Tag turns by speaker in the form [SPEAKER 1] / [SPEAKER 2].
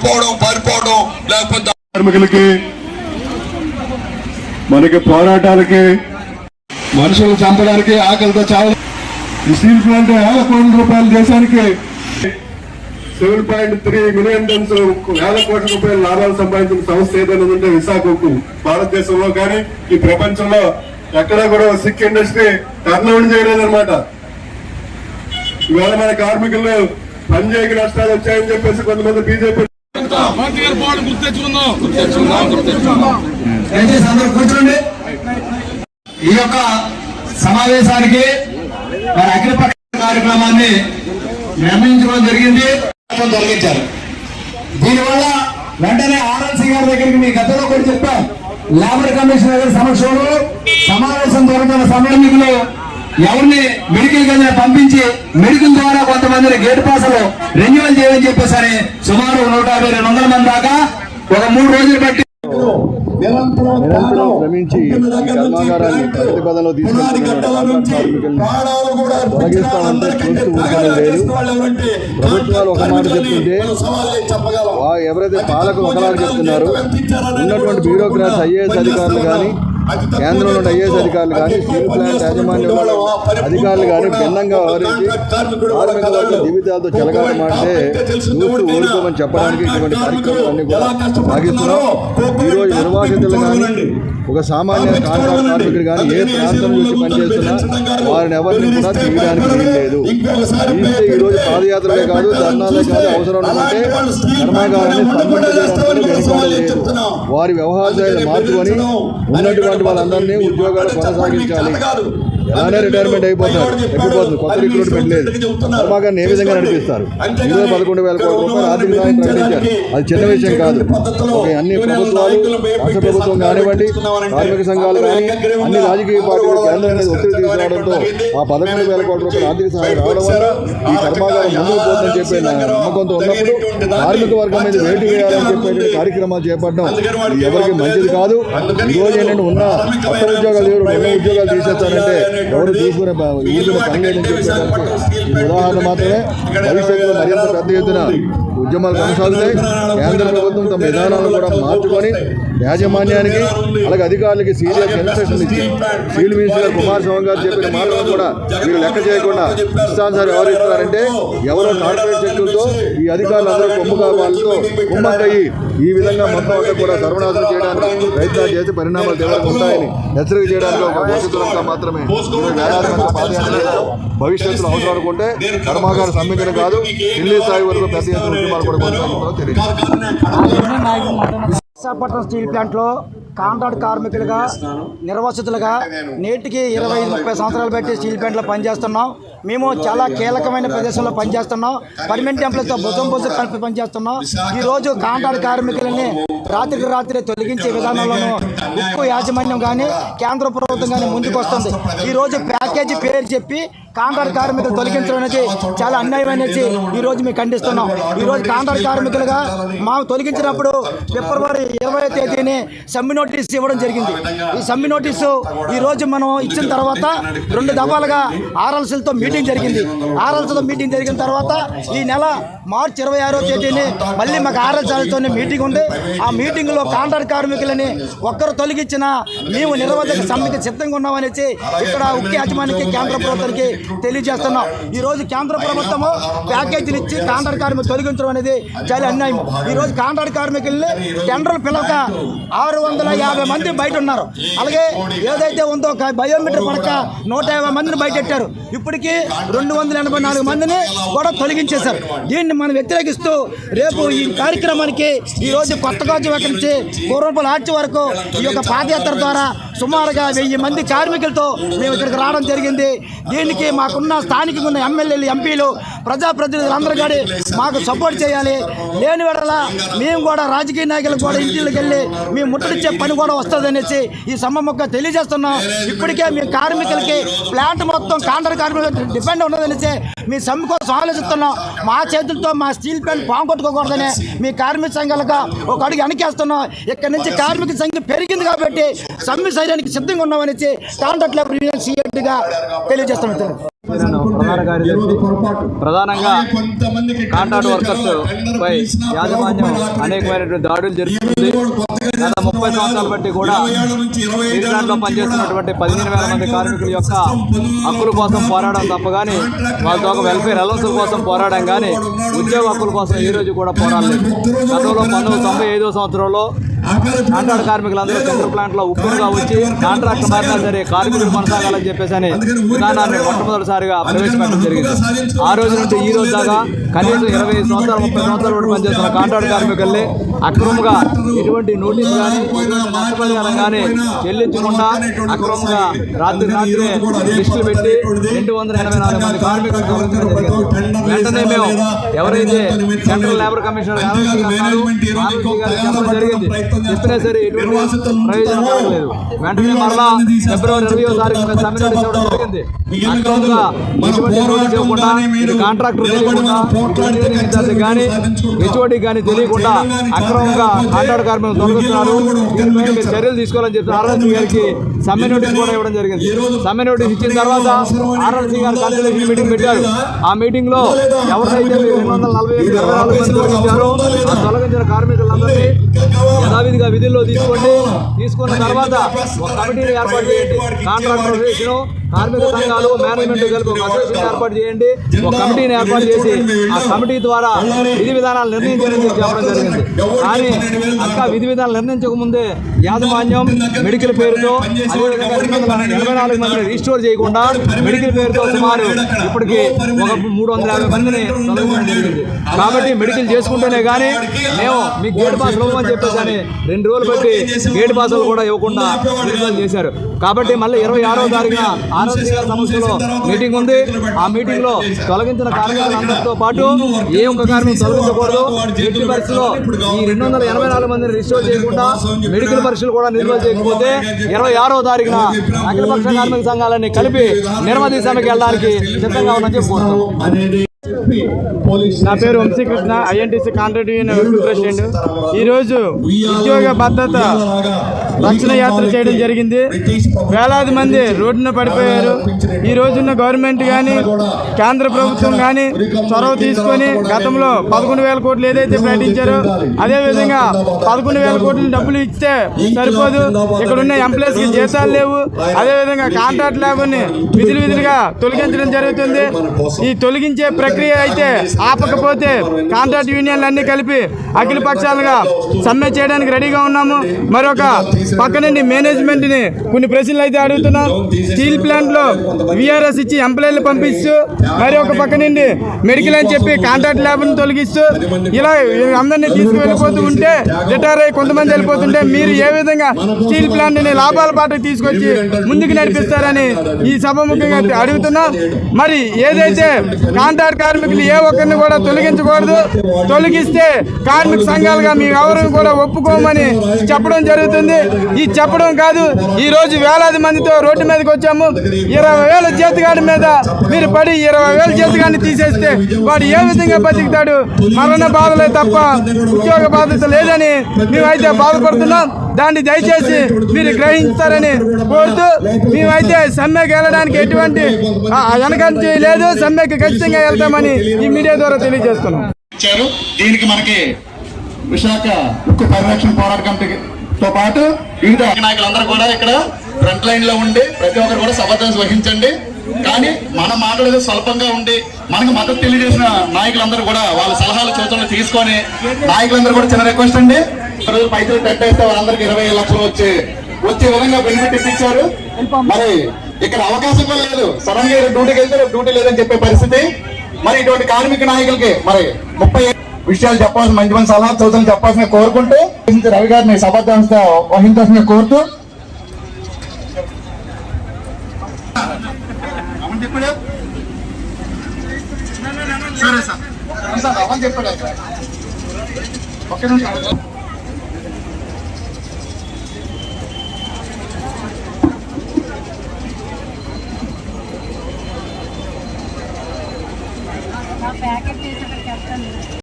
[SPEAKER 1] వెళ్ళిపోవడం పారిపోవడం లేకపోతే
[SPEAKER 2] కార్మికులకి మనకి పోరాటాలకి మనుషులు చంపడానికి ఆకలితో చావు ఈ స్టీల్ ప్లాంట్ వేల కోట్ల రూపాయల దేశానికి. Seven point three million tonnes వేల కోట్ల రూపాయల లాభాలు సంపాదించిన సంస్థ ఏదైనా ఉంటే విశాఖకు భారతదేశంలో కానీ ఈ ప్రపంచంలో ఎక్కడా కూడా సిక్ ఇండస్ట్రీ టర్న్ చేయలేదన్నమాట. ఇవాళ మన కార్మికులు పనిచేయక నష్టాలు వచ్చాయని చెప్పేసి కొంతమంది బీజేపీ
[SPEAKER 3] దయచేసి అందరూ కూర్చోండి. ఈ యొక్క సమావేశానికి వారి అఖిలపక్ష కార్యక్రమాన్ని నిర్ణయించడం జరిగింది. తొలగించారు దీనివల్ల వెంటనే ఆర్ఎల్సీ గారి దగ్గరికి మీ గతంలో కూడా చెప్పాం. లేబర్ కమిషనర్ గారి సమక్షంలో సమావేశం జరుగుతున్న సమయంలో ఎవరిని మెడికల్ కింద పంపించి మెడికల్ ద్వారా కొంతమందిని గేట్ పాసలు రెన్యువల్ చేయమని చెప్పేసరి సుమారు నూట యాభై రెండు వందల మంది దాకా ఒక మూడు రోజులు బట్టి
[SPEAKER 2] నిరంతరం శ్రమించి ఈ కర్మాగారాన్ని ప్రతిపదనలో తీసుకెళ్తున్న కార్మికుల్ని తొలగిస్తామంటే చూస్తూ ఊరుకోవడం లేదు. ప్రభుత్వాలు ఒక మాట చెప్తుంటే వా- ఎవరైతే పాలకులు ఒకలాగా చెప్తున్నారు ఉన్నటువంటి బ్యూరోక్రాట్స్ ఐఏఎస్ అధికారులు కానీ కేంద్రంలో ఉన్న ఐఏఎస్ అధికారులు కానీ స్టీల్ ప్లాంట్ యాజమాన్యం అధికారులు కానీ భిన్నంగా వ్యవహరించి కార్మికుల యొక్క జీవితాలతో చెలగాట మాడితే చూస్తూ ఊరుకోమని చెప్పడానికి ఇటువంటి కార్యక్రమాలన్నీ కూడా సాగిస్తున్నాం ఈరోజు నిర్వాసితులు కానీ ఒక సామాన్య కాంట్రాక్ట్ కార్మికుడు కానీ ఏ ప్రాంతం నుంచి పనిచేస్తున్నా వారిని ఎవరిని కూడా తీయడానికి తీస్తే ఈరోజు పాదయాత్రలే కాదు ధర్నాలే కాదు అవసరం ఉంటే కర్మాగారాన్ని వారి వ్యవహార శైలి మార్చుకొని ఉన్నటువంటి వాళ్ళందరినీ ఉద్యోగాలు కొనసాగించాలి. ఎలానే రిటైర్మెంట్ అయిపోతారు తగ్గిపోతుంది కొత్త రిక్రూట్మెంట్ లేదు. కర్మాగారాన్ని ఏ విధంగా నడిపిస్తారు? ఇరవై పదకొండు వేల కోట్ల రూపాయలు ఆర్థిక సాయం ప్రకటించారు. అది చిన్న విషయం కాదు. అన్ని ప్రభుత్వాలు రాష్ట్ర ప్రభుత్వం కానివ్వండి కార్మిక సంఘాలు కానీ అన్ని రాజకీయ పార్టీలు కేంద్రం మీద ఒత్తిడి తీసుకురావడంతో ఆ పదకొండు వేల కోట్ల రూపాయల ఆర్థిక సహాయం రావడం వల్ల ఈ కర్మాగారం ముందుకు పోతుందని చెప్పి నమ్మకంతో ఉన్నప్పుడు కార్మిక వర్గం మీద వేటు వేయాలని చెప్పేటువంటి కార్యక్రమాలు చేపట్టడం ఎవరికి మంచిది కాదు. ఈ రోజు ఏంటంటే ఉన్న కొత్త ఉద్యోగాలు ఉన్న ఉద్యోగాలు తీసేస్తారంటే ఎవరు తీసుకునే పని లేదని చెప్పేదానికి ఉదాహరణ మాత్రమే భవిష్యత్తులో మరింత పెద్ద ఎత్తున ఉద్యమాలు కొనసాగుతాయి. కేంద్ర ప్రభుత్వం తమ విధానాలను కూడా మార్చుకొని యాజమాన్యానికి అలాగే అధికారులకి సీరియస్ ఇన్స్ట్రక్షన్ ఇచ్చి స్టీల్ మినిస్టర్ గారు కుమారస్వామి గారు చెప్పిన మాటలను కూడా మీరు లెక్క చేయకుండా ఇష్టానుసారి వ్యవహరిస్తున్నారంటే ఎవరో కార్పొరేట్ శక్తులతో ఈ అధికారులు అందరూ కొమ్ము కావాలతో కుమ్మక్కయ్యి ఈ విధంగా మొత్తం అంతా కూడా సర్వనాశనం చేయడానికి ప్రయత్నాలు చేసి పరిణామాలు తీవ్రంగా ఉంటాయని హెచ్చరిక చేయడానికి ఒక భవిష్యత్తులో మాత్రమే. పాదయాత్ర భవిష్యత్తులో అవసరం అనుకుంటే కర్మాగారం సంబంధించిన కాదు ఢిల్లీ స్థాయి వరకు పెద్ద ఎత్తున
[SPEAKER 4] విశాఖపట్నం స్టీల్ ప్లాంట్లో కాంట్రాక్ట్ కార్మికులుగా నిర్వాసితులుగా నేటికి ఇరవై ముప్పై సంవత్సరాలు బట్టి స్టీల్ ప్లాంట్లో పనిచేస్తున్నాం. మేము చాలా కీలకమైన ప్రదేశంలో పనిచేస్తున్నాం. పర్మనెంట్ ఎంప్లాయ్స్తో భుజం భుజం కలిపి పనిచేస్తున్నాం. ఈరోజు కాంట్రాక్ట్ కార్మికులని రాత్రికి రాత్రి తొలగించే విధానంలోనూ ఉక్కు యాజమాన్యం కానీ కేంద్ర ప్రభుత్వం కానీ ముందుకు వస్తుంది ఈరోజు ప్యాకేజీ పేరు చెప్పి కాంట్రాక్ట్ కార్మికులు తొలగించడం అనేది చాలా అన్యాయం అనేది ఈ రోజు మేము ఖండిస్తున్నాం. ఈ రోజు కార్మికులుగా మాకు తొలగించినప్పుడు ఫిబ్రవరి ఇరవై తేదీని సమ్మె నోటీస్ ఇవ్వడం జరిగింది. ఈ సమ్మె నోటీసు ఈ రోజు మనం ఇచ్చిన తర్వాత రెండు దఫాలుగా ఆర్ఎల్సీలతో మీటింగ్ జరిగింది. ఆర్ఎల్సీతో మీటింగ్ జరిగిన తర్వాత ఈ నెల మార్చి ఇరవై ఆరో తేదీని మళ్ళీ మాకు ఆర్ఎల్సీలతో మీటింగ్ ఉంది. ఆ మీటింగ్లో కాంట్రాక్ట్ కార్మికులని ఒక్కరు తొలగించిన మేము నిరవధిక సమ్మెకి సిద్ధంగా ఉన్నామనేసి ఇక్కడ ఉక్కి యాజమాన్యానికి కేంద్ర ప్రభుత్వానికి తెలియజేస్తున్నాం. ఈ రోజు కేంద్ర ప్రభుత్వము ప్యాకేజీలు ఇచ్చి కాంట్రాక్ట్ కార్మికులు తొలగించడం అనేది చాలా అన్యాయం. ఈ రోజు కాంట్రాక్ట్ కార్మికుల్ని టెండర్లు పిలవక ఆరు వందల యాభై మంది బయట ఉన్నారు. అలాగే ఏదైతే ఉందో ఒక బయోమెట్రిక్ పడక నూట యాభై మందిని బయటెట్టారు ఇప్పటికీ రెండు వందల ఎనభై నాలుగు మందిని కూడా తొలగించేశారు. దీన్ని మనం వ్యతిరేకిస్తూ రేపు ఈ కార్యక్రమానికి ఈ రోజు కొత్తగా నుంచి పూర్వపల ఆర్చి వరకు ఈ యొక్క పాదయాత్ర ద్వారా సుమారుగా వెయ్యి మంది కార్మికులతో మేము ఇక్కడికి రావడం జరిగింది. దీనికి మాకున్న స్థానికంగా ఉన్న ఎమ్మెల్యేలు ఎంపీలు ప్రజాప్రతినిధులు అందరూ కాడి మాకు సపోర్ట్ చేయాలి. లేని వెడల మేము కూడా రాజకీయ నాయకులకు కూడా ఇంటికి వెళ్ళి మేము ముట్టడిచ్చే పని కూడా వస్తుంది అనేసి ఈ సమ్మమ్మక్క తెలియజేస్తున్నాం. ఇప్పటికే మీ కార్మికులకి ప్లాంట్ మొత్తం కాంట్రాక్ట్ కార్మికులు డిపెండ్ ఉన్నదనేసి మీ సమ్మె కోసం ఆలోచిస్తున్నాం. మా చేతులతో మా స్టీల్ ప్లాంట్ పాంగొట్టుకోకూడదని మీ కార్మిక సంఘాలుగా ఒక అడుగు వెనకేస్తున్నాం. ఇక్కడ నుంచి కార్మిక సంఖ్య పెరిగింది కాబట్టి సమ్మె శైలానికి సిద్ధంగా ఉన్నామనేసి కాంట్రాక్ట్ లేబర్ యూనియన్ సీఎట్గా తెలియజేస్తాం
[SPEAKER 2] ప్రధానంగా కాంట్రాక్ట్ వర్కర్స్ పై యాజమాన్యం అనేకమైనటువంటి దాడులు జరుగుతుంది. గత ముప్పై సంవత్సరాల బట్టి కూడా స్టీల్ పనిచేస్తున్నటువంటి పదిహేను వేల మంది కార్మికుల యొక్క హక్కుల కోసం పోరాడడం తప్ప కానీ వాళ్ళతో ఒక వెల్ఫేర్ అలవన్సుల కోసం పోరాడడం కానీ ఉద్యోగ హక్కుల కోసం ఈ రోజు కూడా పోరాడలేదు. గతంలో పంతొమ్మిది తొంభై ఐదో సంవత్సరంలో కాంట్రాక్ట్ కార్మికులందరూ సెంట్రల్ ప్లాంట్లో ఉప్పుగా వచ్చి కాంట్రాక్ట్ మారినా సరే కార్మికులు కొనసాగాలని చెప్పేసి అని విధానాన్ని మొట్టమొదటిసారిగా ప్రవేశపెట్టడం జరిగింది. ఆ రోజు నుండి ఈ రోజు దాకా కనీసం ఇరవై సంవత్సరాలు ముప్పై సంవత్సరాలు కూడా పనిచేస్తున్న కాంట్రాక్ట్ కార్మికుల్ని అక్రమంగా ఎటువంటి నోటీస్ కానీ నష్టపరిహారం కానీ చెల్లించకుండా అక్రమంగా రాత్రి రాత్రి లిస్టులు పెట్టి రెండు వందల ఎనభై నాలుగు మంది కార్మికులు తొలగించడం జరిగింది. వెంటనే మేము ఎవరైతే సెంట్రల్ లేబర్ కమిషనర్ జరిగింది. చెప్పినా సరే ఎటువంటి ప్రయోజనం కలగలేదు. వెంటనే మరలా ఫిబ్రవరి ఇరవయో తారీఖు మీద సమ్మె నోటీస్ ఇవ్వడం జరిగింది. అక్రమంగా ఎటువంటి నోటీస్ ఇవ్వకుండా ఇది కాంట్రాక్టర్ తెలియకుండా కానీ హెచ్ఓడి కానీ తెలియకుండా అక్రమంగా కాంట్రాక్ట్ కార్మికులు తొలగిస్తున్నారు. దీనిపై మీరు చర్యలు తీసుకోవాలని చెప్పి ఆర్ఎల్సీ గారికి సమ్మె నోటీస్ కూడా ఇవ్వడం జరిగింది. సమ్మె నోటీస్ ఇచ్చిన తర్వాత ఆర్ఎల్సీ గారు కన్సల్టేషన్ మీటింగ్ పెట్టారు. ఆ మీటింగ్లో ఎవరైతే రెండు వందల నలభై ఎనిమిది ఇరవై నాలుగు మంది తొలగించారో ఆ తొలగించిన కార్మికులందరినీ యథావిధిగా విధుల్లో తీసుకోండి. తీసుకున్న తర్వాత ఒక కమిటీని ఏర్పాటు చేయండి. కాంట్రాక్టర్ కార్మిక సంఘాలు మేనేజ్మెంట్ కలిపి ఒక అసోసియేషన్ ఏర్పాటు చేయండి. ఒక కమిటీని ఏర్పాటు చేసి ఆ కమిటీ ద్వారా విధి విధానాలు నిర్ణయించాలని చెప్పి చెప్పడం జరిగింది. కానీ అక్క విధి విధానాలు నిర్ణయించక ముందే యాజమాన్యం మెడికల్ పేరుతో ఎనభై నాలుగు మందిని రిస్టోర్ చేయకుండా మెడికల్ పేరుతో సుమారు ఇప్పటికి ఒక మూడు వందల యాభై మందిని జరిగింది కాబట్టి మెడికల్ చేసుకుంటేనే కానీ మేము మీకు గేట్ పాస్ ఇవ్వమని చెప్పేసి రెండు రోజులు బట్టి గేట్ పాసులు కూడా ఇవ్వకుండా చేశారు. కాబట్టి మళ్ళీ ఇరవై ఆరో తారీఖున మీటింగ్ ఉంది. ఆ మీటింగ్లో తొలగించిన కార్మికులందరితో పాటు ఏ ఒక్క కార్మికులు తొలగించకూడదు. ఎట్టి పరిస్థితిలో ఈ రెండు వందల ఎనభై నాలుగు మందిని రిజిస్టర్ చేయకుండా మెడికల్ పరీక్షలు కూడా నిర్వహణ చేయకపోతే ఇరవై ఆరో తారీఖున అఖిలపక్ష కార్మిక సంఘాలన్నీ కలిపి నిర్మతి సమ్మెకి వెళ్ళడానికి సిద్ధంగా ఉందని
[SPEAKER 5] నా పేరు Vamsikrishna INTC contract union president. ఈరోజు ఉద్యోగ భద్రత రక్షణ యాత్ర చేయడం జరిగింది. వేలాది మంది రోడ్డున పడిపోయారు. ఈ రోజున్న గవర్నమెంట్ కానీ కేంద్ర ప్రభుత్వం కానీ చొరవ తీసుకొని గతంలో పదకొండు వేల కోట్లు ఏదైతే ప్రకటించారో అదేవిధంగా పదకొండు వేల కోట్లు డబ్బులు ఇస్తే సరిపోదు. ఇక్కడ ఉన్న ఎంప్లాయీస్కి జీతాలు లేవు. అదేవిధంగా కాంట్రాక్ట్ లేబర్ని విధులు విధులుగా తొలగించడం జరుగుతుంది. ఈ తొలగించే ప్రక్రియ అయితే ఆపకపోతే కాంట్రాక్ట్ యూనియన్లు అన్ని కలిపి అఖిల పక్షాలుగా సమ్మె చేయడానికి రెడీగా ఉన్నాము. మరొక పక్క నుండి మేనేజ్మెంట్ని కొన్ని ప్రశ్నలు అయితే అడుగుతున్నాం. స్టీల్ ప్లాంట్లో విఆర్ఎస్ ఇచ్చి ఎంప్లాయీలు పంపిస్తూ మరి ఒక పక్క నుండి మెడికల్ అని చెప్పి కాంట్రాక్ట్ ల్యాబ్ని తొలగిస్తూ ఇలా అందరినీ తీసుకువెళ్ళిపోతూ ఉంటే రిటైర్ అయ్యి కొంతమంది వెళ్ళిపోతుంటే మీరు ఏ విధంగా స్టీల్ ప్లాంట్ని లాభాల పాటకు తీసుకొచ్చి ముందుకు నడిపిస్తారని ఈ సభ ముఖ్యంగా అడుగుతున్నాం. మరి ఏదైతే కాంట్రాక్ట్ కార్మికులు ఏ ఒక్కరిని కూడా తొలగించకూడదు. తొలగిస్తే కార్మిక సంఘాలుగా మేము ఎవరిని కూడా ఒప్పుకోమని చెప్పడం జరుగుతుంది. ఈ చెప్పడం కాదు ఈ రోజు వేలాది మందితో రోడ్డు మీదకి వచ్చాము. ఇరవై వేల జీతగాడి మీద మీరు పడి ఇరవై వేల జీతగాడిని తీసేస్తే వాడు ఏ విధంగా బతుకుతాడు? మరణ బాధలే తప్ప ఉద్యోగ బాధ్యత లేదని మేమైతే బాధపడుతున్నాం. దాన్ని దయచేసి మీరు గ్రహించారని కోరుతూ మేమైతే సమ్మెకి వెళ్ళడానికి ఎటువంటి వెనకంచి లేదు. సమ్మెకి ఖచ్చితంగా వెళ్తామని ఈ మీడియా ద్వారా తెలియజేస్తున్నాం.
[SPEAKER 3] ఇచ్చారు. దీనికి మనకి విశాఖ ఉక్కు పరిరక్షణ పోరాట కమిటీతో పాటు వివిధ నాయకులందరూ కూడా ఇక్కడ ఫ్రంట్ లైన్లో ఉండి ప్రతి ఒక్కరు కూడా సమాధానం వహించండి. కానీ మన మాటలు స్వల్పంగా ఉండి మనకు మద్దతు తెలియజేసిన నాయకులందరూ కూడా వాళ్ళ సలహాలు సూచనలు తీసుకొని నాయకులందరూ కూడా చిన్న రిక్వెస్ట్ అండి. రోజు పైసలు టెట్ అయితే వాళ్ళందరికీ ఇరవై లక్షలు వచ్చి వచ్చే విధంగా బెనిఫిట్ ఇప్పించారు. మరి ఇక్కడ అవకాశం కూడా లేదు. సడన్గా డ్యూటీకి వెళ్తే డ్యూటీ లేదని చెప్పే పరిస్థితి. మరి ఇటువంటి కార్మిక నాయకులకి మరి ముప్పై విషయాలు చెప్పాల్సిన మంచి మంచి సలహా సూచనలు చెప్పాల్సిన కోరుకుంటూ రవి గారిని సభాధ్యంతో వహించాల్సిన కోరుతూ. సరే సార్. చెప్పాడు ఒక్క నిమిషం
[SPEAKER 6] पैकेट कैसे कैप्टन